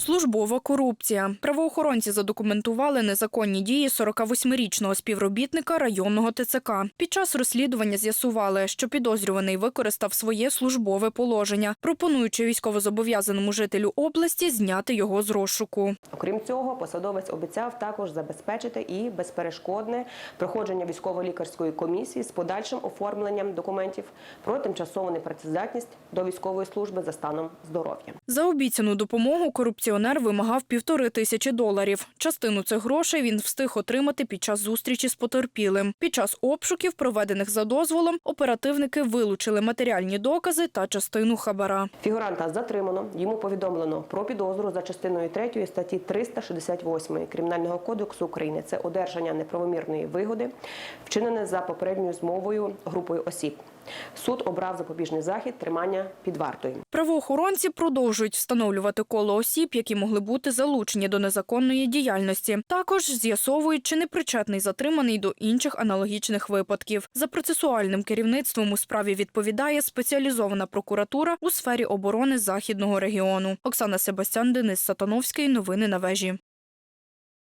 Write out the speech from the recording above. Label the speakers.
Speaker 1: Службова корупція. Правоохоронці задокументували незаконні дії 48-річного співробітника районного ТЦК. Під час розслідування з'ясували, що підозрюваний використав своє службове положення, пропонуючи військовозобов'язаному жителю області зняти його з розшуку.
Speaker 2: Окрім цього, посадовець обіцяв також забезпечити і безперешкодне проходження військово-лікарської комісії з подальшим оформленням документів про тимчасову непрацездатність до військової служби за станом здоров'я.
Speaker 1: За обіцяну допомогу корупціонер вимагав півтори тисячі доларів. Частину цих грошей він встиг отримати під час зустрічі з потерпілим. Під час обшуків, проведених за дозволом, оперативники вилучили матеріальні докази та частину хабара.
Speaker 2: Фігуранта затримано. Йому повідомлено про підозру за частиною 3 статті 368 Кримінального кодексу України. Це одержання неправомірної вигоди, вчинене за попередньою змовою групою осіб. Суд обрав запобіжний захід тримання під вартою.
Speaker 1: Правоохоронці продовжують встановлювати коло осіб, які могли бути залучені до незаконної діяльності. Також з'ясовують, чи не причетний затриманий до інших аналогічних випадків. За процесуальним керівництвом у справі відповідає спеціалізована прокуратура у сфері оборони західного регіону. Оксана Себастян, Денис Сатановський. Новини на вежі.